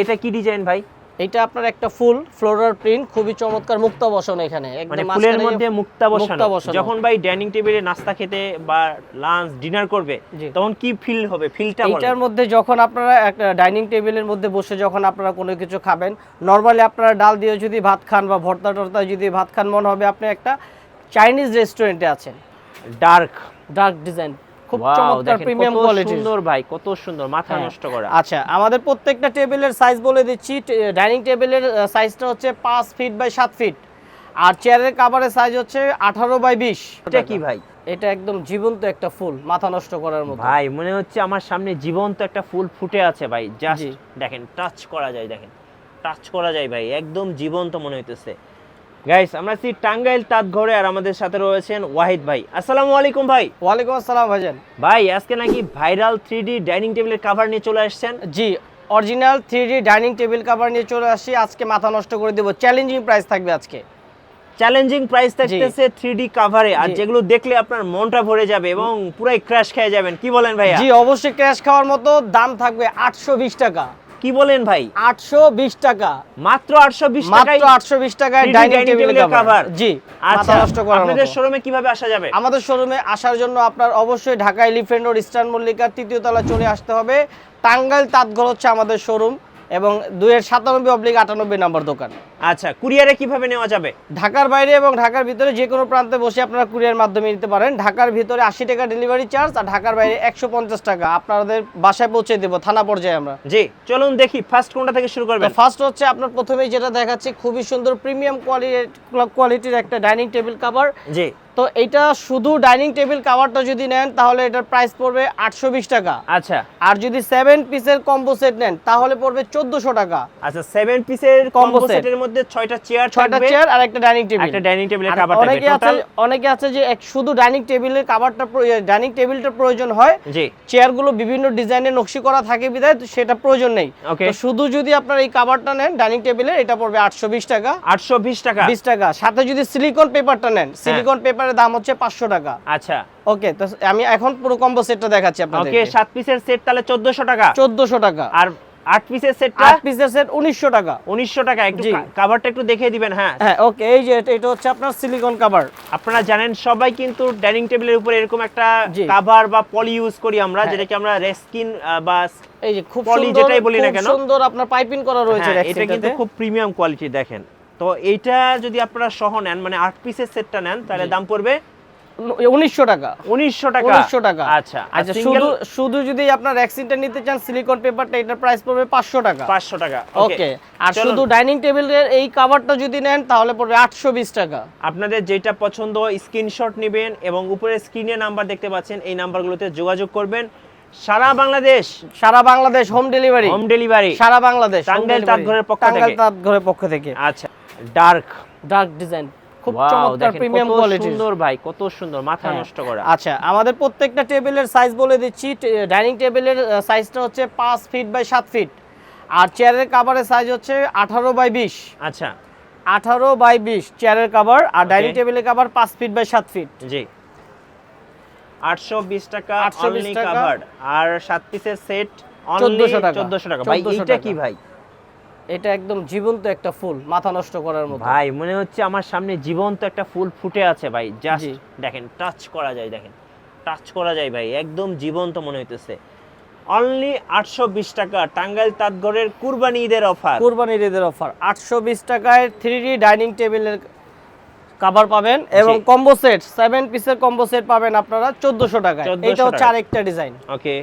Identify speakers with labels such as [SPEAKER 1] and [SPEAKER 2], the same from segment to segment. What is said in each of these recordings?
[SPEAKER 1] এটা কি ডিজাইন ভাই?
[SPEAKER 2] এটা আপনার একটা ফুল ফ্লোরাল প্রিন্ট খুবই চমৎকার মুক্তা বসন এখানে।
[SPEAKER 1] মানে ফুলের মধ্যে মুক্তা বসানো। যখন ভাই ডাইনিং টেবিলে নাস্তা খেতে বা লাঞ্চ ডিনার করবে। তখন কি ফিল হবে? ফিলটা
[SPEAKER 2] এইটার মধ্যে যখন আপনারা একটা ডাইনিং টেবিলের মধ্যে বসে যখন আপনারা কোনো কিছু খাবেন নর্মালি আপনারা ডাল দিয়ে যদি ভাত খান বা ভর্তা টর্তা যদি ভাত খান মনে হবে আপনি একটা চাইনিজ রেস্টুরেন্টে আছেন।
[SPEAKER 1] ডার্ক
[SPEAKER 2] ডার্ক ডিজাইন খুব চমৎকার প্রিমিয়াম
[SPEAKER 1] কত
[SPEAKER 2] কোয়ালিটির
[SPEAKER 1] সুন্দর ভাই কত সুন্দর মাথা
[SPEAKER 2] হ্যাঁ।
[SPEAKER 1] নষ্ট করা।
[SPEAKER 2] আচ্ছা আমাদের প্রত্যেকটা টেবিলের সাইজ বলে দিচ্ছি ডাইনিং টেবিলের সাইজটা হচ্ছে পাঁচ ফিট বাই সাত ফিট আর চেয়ারের কাভারের সাইজ হচ্ছে আঠারো বাই বিশ।
[SPEAKER 1] এটা কি ভাই?
[SPEAKER 2] এটা একদম জীবন্ত একটা ফুল মাথা নষ্ট করার মতো।
[SPEAKER 1] ভাই মনে হচ্ছে আমার সামনে জীবন্ত একটা ফুল ফুটে আছে ভাই। জাস্ট দেখেন টাচ করা যায় দেখেন। টাচ করা যায় ভাই একদম জীবন্ত মনে হইতেছে। গাইস আমরা আছি টাঙ্গাইল তাঁত ঘরে আর আমাদের সাথে রয়েছেন ওয়াহিদ ভাই। আসসালামু আলাইকুম ভাই।
[SPEAKER 2] ওয়ালাইকুম আসসালাম ভাইজান।
[SPEAKER 1] ভাই আজকে নাকি ভাইরাল থ্রি ডাইনিং টেবিলের কাভার নিয়ে চলে আসছেন?
[SPEAKER 2] জি original three dining table cover নিয়ে চলে আসছি। আজকে মাথা নষ্ট করে দেবো। চ্যালেঞ্জিং প্রাইস থাকবে আজকে।
[SPEAKER 1] চ্যালেঞ্জিং প্রাইস থাকতেছে থ্রি কাভারে আর যেগুলো দেখলে আপনার মনটা ভরে যাবে এবং পুরাই ক্র্যাশ খেয়ে যাবেন। কি বলেন ভাইয়া?
[SPEAKER 2] জি অবশ্যই ক্র্যাশ খাওয়ার মতো। দাম থাকবে আটশো বিশ টাকা।
[SPEAKER 1] কি বলেন ভাই?
[SPEAKER 2] আটশো বিশ টাকা।
[SPEAKER 1] মাত্র আটশো বিশ টাকায়
[SPEAKER 2] মাত্র আটশো বিশ টাকায় ডাইনিং টেবিল কাভার। জি
[SPEAKER 1] আচ্ছা আপনাদের শোরুমে কীভাবে আসা যাবে?
[SPEAKER 2] আমাদের শোরুমে আসার জন্য আপনার অবশ্যই ঢাকা এলিফ্যান্ট রোড ইস্টার্ন মল্লিকার তৃতীয় তলা চলে আসতে হবে। টাঙ্গাইল তাঁতঘর হচ্ছে আমাদের শোরুম এবং দুয়ের সাতানব্বই অব্লিক আটানব্বই নাম্বার দোকান।
[SPEAKER 1] আচ্ছা কুরিয়ারে কীভাবে নেওয়া যাবে?
[SPEAKER 2] ঢাকার বাইরে এবং ঢাকার ভিতরে যে কোনো প্রান্তে বসে আপনারা কুরিয়ার মাধ্যমে নিতে পারেন। ঢাকার ভিতরে আশি টাকা ডেলিভারি চার্জ আর ঢাকার বাইরে একশো পঞ্চাশ টাকা। আপনাদের বাসায় পৌঁছে দেবো থানা পর্যায়ে আমরা।
[SPEAKER 1] জি চলুন দেখি ফার্স্ট কোনটা থেকে শুরু করবেন।
[SPEAKER 2] ফার্স্ট হচ্ছে আপনার প্রথমেই যেটা দেখাচ্ছি খুবই সুন্দর প্রিমিয়াম কোয়ালিটির একটা ডাইনিং টেবিল কাভার
[SPEAKER 1] জি।
[SPEAKER 2] তো এটা শুধু ডাইনিং টেবিল কাভারটা যদি নেন তাহলে এটার প্রাইস পড়বে আটশো বিশ টাকা।
[SPEAKER 1] আচ্ছা।
[SPEAKER 2] আর যদি সেভেন পিসের কম্বো সেট নেন তাহলে পড়বে চোদ্দশো টাকা।
[SPEAKER 1] আচ্ছা সেভেন পিসের কম্বো সেটের মধ্যে ছয়টা চেয়ার
[SPEAKER 2] ছয়টা
[SPEAKER 1] থাকবে।
[SPEAKER 2] চেয়ার আর একটা ডাইনিং টেবিল
[SPEAKER 1] একটা ডাইনিং টেবিলের কাভার থাকবে।
[SPEAKER 2] অনেকে আছে অনেকে আছে যে শুধু ডাইনিং টেবিলের কাভারটা ডাইনিং টেবিলটা প্রয়োজন হয়।
[SPEAKER 1] জি।
[SPEAKER 2] চেয়ারগুলো বিভিন্ন ডিজাইনের নকশি করা থাকে বিধায় সেটা প্রয়োজন নেই। তো শুধু যদি আপনার এই কাভারটা নেন ডাইনিং টেবিলের এটা পড়বে আটশো বিশ টাকা।
[SPEAKER 1] আটশো বিশ টাকা।
[SPEAKER 2] বিশ টাকা। সাথে যদি সিলিকন পেপারটা নেন সিলিকন পেপারের দাম হচ্ছে পাঁচশো টাকা।
[SPEAKER 1] আচ্ছা।
[SPEAKER 2] ওকে তো আমি এখন পুরো কম্বো সেটটা দেখাচ্ছি
[SPEAKER 1] ওকে
[SPEAKER 2] আপনাদেরকে
[SPEAKER 1] সাত পিসের সেট তাহলে চোদ্দশো টাকা।
[SPEAKER 2] চোদ্দশো টাকা।
[SPEAKER 1] আর আট পিসের সেটটা
[SPEAKER 2] আট পিসের সেট উনিশশো টাকা
[SPEAKER 1] উনিশশো টাকা একটু। কাভারটা একটু দেখিয়ে দিবেন হ্যাঁ
[SPEAKER 2] হ্যাঁ ওকে এই যে এটা- হচ্ছে আপনার সিলিকন কাভার
[SPEAKER 1] আপনারা জানেন সবাই কিন্তু ডাইনিং টেবিলের উপরে এরকম একটা। কাভার বা পলি ইউজ করি আমরা
[SPEAKER 2] হ্যাঁ।
[SPEAKER 1] যেটাকে আমরা রেস্কিন বা
[SPEAKER 2] এই যে খুব সুন্দর
[SPEAKER 1] যেটাই বলি না কেন।
[SPEAKER 2] সুন্দর আপনার পাইপিং করা রয়েছে
[SPEAKER 1] হ্যাঁ, এটা কিন্তু খুব প্রিমিয়াম কোয়ালিটি দেখেন তো এইটা যদি আপনারা সহ নেন মানে আট পিসের সেটটা নেন তাহলে দাম পড়বে
[SPEAKER 2] উনিশশো টাকা।
[SPEAKER 1] উনিশশো টাকা?
[SPEAKER 2] উনিশশো টাকা।
[SPEAKER 1] আচ্ছা
[SPEAKER 2] আচ্ছা শুধু শুধু যদি আপনার র্যাক্সিনটা নিতে চান সিলিকন পেপারটা এটার প্রাইস পড়বে পাঁচশো টাকা।
[SPEAKER 1] পাঁচশো টাকা
[SPEAKER 2] ওকে আর শুধু ডাইনিং টেবিলের এই কাভারটা যদি নেন তাহলে পড়বে আটশো বিশ টাকা।
[SPEAKER 1] আপনাদের যেটা পছন্দ স্ক্রিনশট নেবেন এবং উপরে স্ক্রিনে নাম্বার দেখতে পাচ্ছেন এই নাম্বারগুলোতে যোগাযোগ করবেন। সারা বাংলাদেশ।
[SPEAKER 2] সারা Bangladesh home delivery
[SPEAKER 1] home delivery
[SPEAKER 2] সারা বাংলাদেশ
[SPEAKER 1] টাঙ্গাইল তাঁতঘরের পক্ষ
[SPEAKER 2] টাঙ্গাইল
[SPEAKER 1] থেকে।
[SPEAKER 2] তাঁতঘরের পক্ষ থেকে।
[SPEAKER 1] আচ্ছা ডার্ক
[SPEAKER 2] ডার্ক ডিজাইন খুব চমৎকার প্রিমিয়াম কোয়ালিটি
[SPEAKER 1] সুন্দর ভাই কত সুন্দর মাথা
[SPEAKER 2] হ্যাঁ।
[SPEAKER 1] নষ্ট করা।
[SPEAKER 2] আচ্ছা আমাদের প্রত্যেকটা টেবিলের সাইজ বলে দিচ্ছি ডাইনিং টেবিলের সাইজটা হচ্ছে পাঁচ ফিট বাই সাত ফিট আর চেয়ারের কাভারের সাইজ হচ্ছে আঠারো বাই বিশ।
[SPEAKER 1] আচ্ছা।
[SPEAKER 2] আঠারো বাই বিশ চেয়ারের কাভার আর ডাইনিং টেবিলের কাভার পাঁচ ফিট বাই সাত ফিট
[SPEAKER 1] জি। আটশো বিশ টাকা
[SPEAKER 2] 820
[SPEAKER 1] অনলি
[SPEAKER 2] টাকা।
[SPEAKER 1] কাভার্ড আর সাত পিসের সেট
[SPEAKER 2] 1400 টাকা।
[SPEAKER 1] চোদ্দশো টাকা। ভাই
[SPEAKER 2] 1400
[SPEAKER 1] এইটা কি ভাই?
[SPEAKER 2] এটা একদম জীবন্ত একটা ফুল মাথা নষ্ট করার মতো।
[SPEAKER 1] ভাই মনে হচ্ছে আমার সামনে জীবন্ত একটা ফুল ফুটে আছে ভাই। জাস্ট দেখেন টাচ করা যায় দেখেন। টাচ করা যায় ভাই। একদম জীবন্ত মনে হইতেছে। অনলি আটশো বিশ টাকা টাঙ্গাইল তাঁতঘরের কুরবানি ঈদের অফার
[SPEAKER 2] কুরবানির ঈদের অফার আটশো বিশ টাকায় থ্রি ডি ডাইনিং টেবিলের কাভার পাবেন এবং। কম্বো সেট সেভেন পিসের কম্বো সেট পাবেন আপনারা চোদ্দশো টাকায়।
[SPEAKER 1] 1400
[SPEAKER 2] এটা হচ্ছে। আরেকটা ডিজাইন
[SPEAKER 1] ওকে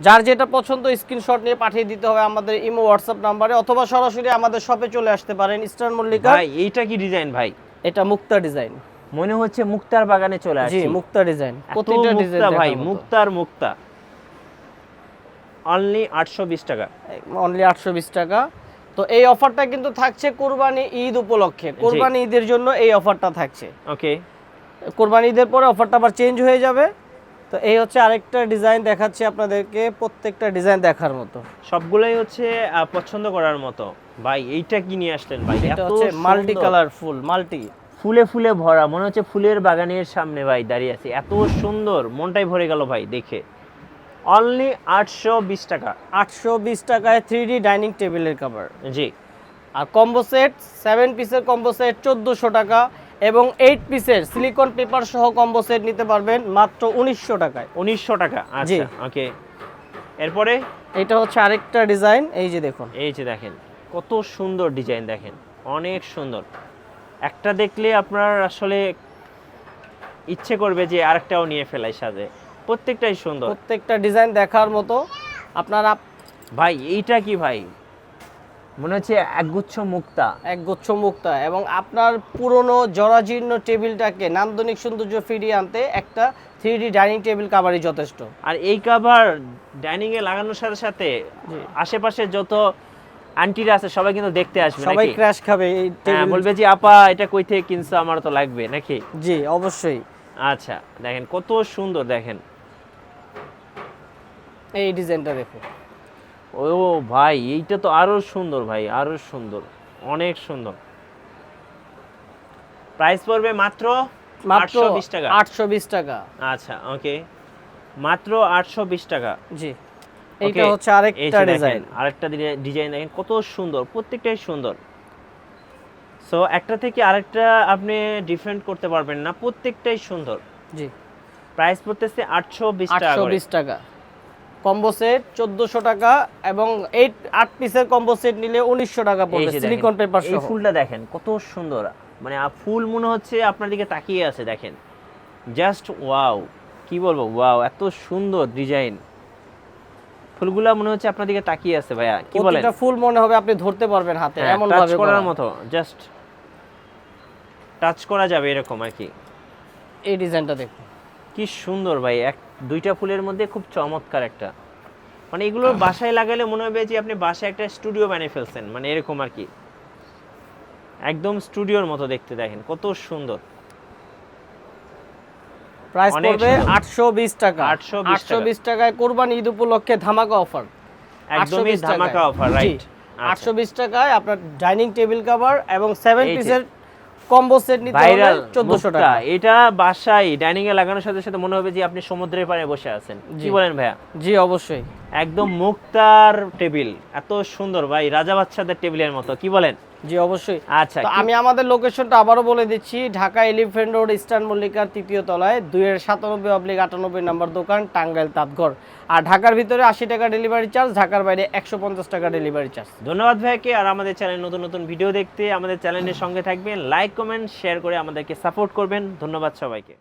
[SPEAKER 2] যার যেটা পছন্দ স্ক্রিনশট নিয়ে পাঠিয়ে দিতে হবে আমাদের ইমো হোয়াটসঅ্যাপ নাম্বারে অথবা সরাসরি আমাদের শপে চলে আসতে পারেন ইস্টার্ন মল্লিকা।
[SPEAKER 1] ভাই এইটা কি ডিজাইন ভাই?
[SPEAKER 2] এটা মুক্তা ডিজাইন
[SPEAKER 1] মনে হচ্ছে মুক্তার বাগানে চলে
[SPEAKER 2] জি
[SPEAKER 1] আসছে।
[SPEAKER 2] মুক্তা ডিজাইন
[SPEAKER 1] প্রতিটা
[SPEAKER 2] ডিজাইন
[SPEAKER 1] ভাই মুক্তার মুক্তা। অনলি আটশো বিশ টাকা।
[SPEAKER 2] অনলি আটশো বিশ টাকা। তো এই অফারটা কিন্তু থাকছে কোরবানি ঈদ উপলক্ষে। কোরবানি ঈদের জন্য এই অফারটা থাকছে।
[SPEAKER 1] ওকে
[SPEAKER 2] কোরবানি ঈদের পরে অফারটা আবার চেঞ্জ হয়ে যাবে। তো এই হচ্ছে আরেকটা ডিজাইন দেখাচ্ছি আপনাদেরকে প্রত্যেকটা ডিজাইন দেখার মতো।
[SPEAKER 1] সবগুলোই হচ্ছে পছন্দ করার মতো। ভাই এইটা কি নিয়ে আসলেন ভাই?
[SPEAKER 2] এটা হচ্ছে মাল্টি
[SPEAKER 1] সুন্দর।
[SPEAKER 2] কালার ফুল মাল্টি
[SPEAKER 1] ফুলে ফুলে ভরা মনে হচ্ছে ফুলের বাগানের সামনে ভাই দাঁড়িয়ে আছি। এত সুন্দর মনটাই ভরে গেল ভাই দেখে। অনলি আটশো বিশ টাকা।
[SPEAKER 2] আটশো বিশ টাকায় থ্রি ডি ডাইনিং টেবিলের কাভার
[SPEAKER 1] জি।
[SPEAKER 2] আর কম্বো সেট সেভেন পিসের কম্বো সেট চোদ্দোশো টাকা। এবং এইট পিসের সিলিকন পেপার সহ কম্বো সেট নিতে পারবেন মাত্র উনিশশো টাকায়।
[SPEAKER 1] উনিশশো টাকা
[SPEAKER 2] জি।
[SPEAKER 1] আচ্ছা ওকে। এরপরে?
[SPEAKER 2] এটা হচ্ছে আরেকটা ডিজাইন এই যে দেখুন।
[SPEAKER 1] এই যে দেখেন কত সুন্দর ডিজাইন দেখেন অনেক সুন্দর। একটা দেখলে আপনার আসলে ইচ্ছে করবে যে আরেকটাও নিয়ে ফেলাই সাথে প্রত্যেকটাই সুন্দর।
[SPEAKER 2] প্রত্যেকটা ডিজাইন দেখার মতো। আপনারা
[SPEAKER 1] ভাই এইটা কি ভাই? মনে হচ্ছে একগুচ্ছ মুক্তা।
[SPEAKER 2] এক গুচ্ছ মুক্তা এবং আপনার পুরনো জরাজীর্ণ টেবিলটাকে নান্দনিক সৌন্দর্য ফিরিয়ে আনতে একটা থ্রি ডি ডাইনিং টেবিল কাভারই যথেষ্ট।
[SPEAKER 1] আর এই কাভার ডাইনিং এ লাগানোর সাথে সাথে আশেপাশে যত আন্টিরা আছে সবাই কিন্তু দেখতে আসবে
[SPEAKER 2] সবাই ক্র্যাশ খাবে এই
[SPEAKER 1] হ্যাঁ,
[SPEAKER 2] টেবিল
[SPEAKER 1] বলবে যে আপা এটা কই থেকে কিনছো? আমার তো লাগবে নাকি?
[SPEAKER 2] জি অবশ্যই।
[SPEAKER 1] আচ্ছা দেখেন কত সুন্দর দেখেন।
[SPEAKER 2] এই ডিজাইনটা দেখুন।
[SPEAKER 1] ও ভাই এইটা তো আরও সুন্দর ভাই আরও সুন্দর অনেক সুন্দর। প্রাইস পড়বে মাত্র
[SPEAKER 2] মাত্র
[SPEAKER 1] আটশো বিশ টাকা।
[SPEAKER 2] আটশো বিশ টাকা।
[SPEAKER 1] আচ্ছা ওকে মাত্র আটশো বিশ টাকা।
[SPEAKER 2] জি। এইটা হচ্ছে আরেকটা ডিজাইন
[SPEAKER 1] আরেকটা ডিজাইন দেখেন কত সুন্দর প্রত্যেকটাই সুন্দর। সো একটা থেকে আরেকটা আপনি ডিফারেন্ট করতে পারবেন না প্রত্যেকটাই সুন্দর।
[SPEAKER 2] জি।
[SPEAKER 1] প্রাইস পড়তেছে আটশো বিশ টাকা
[SPEAKER 2] আটশো
[SPEAKER 1] করে।
[SPEAKER 2] বিশ টাকা। কম্বো সেট চোদ্দশো টাকা এবং এইট আট পিসের কম্বো সেট নিলে উনিশশো টাকা পড়বে সিলিকন পেপার
[SPEAKER 1] এই ফুলটা দেখেন কত সুন্দর। মানে ফুল মনে হচ্ছে আপনার দিকে তাকিয়ে আছে দেখেন। জাস্ট ওয়াও কি বলব ওয়াও এত সুন্দর ডিজাইন ফুলগুলা মনে হচ্ছে আপনার দিকে তাকিয়ে আছে ভাইয়া। কি বলেন?
[SPEAKER 2] প্রতিটা ফুল মনে হবে আপনি ধরতে পারবেন হাতে
[SPEAKER 1] হ্যাঁ,
[SPEAKER 2] এমন
[SPEAKER 1] টাচ
[SPEAKER 2] ভাবে
[SPEAKER 1] করার মতো জাস্ট টাচ করা যাবে এরকম আর কি।
[SPEAKER 2] এই ডিজাইনটা দেখুন।
[SPEAKER 1] কি সুন্দর ভাই। এক দুইটা ফুলের মধ্যে খুব চমৎকার একটা। মানে এগুলো বাসায় লাগালে মনে হবে যে আপনি বাসায় একটা স্টুডিও বানিয়ে ফেলছেন। মানে এরকম আর কি। একদম স্টুডিওর মতো দেখতে দেখেন কত সুন্দর।
[SPEAKER 2] প্রাইস পড়বে
[SPEAKER 1] সুন্দর।
[SPEAKER 2] আটশো বিশ টাকা।
[SPEAKER 1] 820
[SPEAKER 2] আটশো বিশ টাকায় কোরবানি ঈদ উপলক্ষে ধামাকা অফার।
[SPEAKER 1] একদমই ধামাকা অফার রাইট
[SPEAKER 2] আটশো বিশ টাকায় আপনার ডাইনিং টেবিল কভার এবং সেভেন
[SPEAKER 1] এই যে।
[SPEAKER 2] পিসের কম্বো সেট নিতে
[SPEAKER 1] ভাইরাল
[SPEAKER 2] 1400 টাকা।
[SPEAKER 1] এটা বাসায় ডাইনিং এ লাগানোর সাথে সাথে মনে হবে যে আপনি সমুদ্রের পাড়ে বসে আছেন। কি
[SPEAKER 2] জি।
[SPEAKER 1] বলেন ভাইয়া?
[SPEAKER 2] জি অবশ্যই।
[SPEAKER 1] একদম মুক্তার টেবিল এত সুন্দর ভাই রাজা বাচ্চাদের টেবিলের মতো কি বলেন?
[SPEAKER 2] জি অবশ্যই।
[SPEAKER 1] আচ্ছা
[SPEAKER 2] তো আমি আমাদের লোকেশনটা আবারও বলে দিচ্ছি ঢাকা এলিফেন্ট রোড ইস্টার্ন মল্লিকার তৃতীয় তলায় দুইয়ের সাতানব্বই অব্লিক আটানব্বই নম্বর দোকান টাঙ্গাইল তাঁতঘর। আর ঢাকার ভিতরে আশি টাকা ডেলিভারি চার্জ ঢাকার বাইরে একশো পঞ্চাশ টাকা ডেলিভারি চার্জ
[SPEAKER 1] ধন্যবাদ ভাইকে আর আমাদের চ্যানেল নতুন নতুন ভিডিও দেখতে আমাদের চ্যানেলের সঙ্গে থাকবেন। লাইক কমেন্ট শেয়ার করে আমাদেরকে সাপোর্ট করবেন। ধন্যবাদ সবাইকে।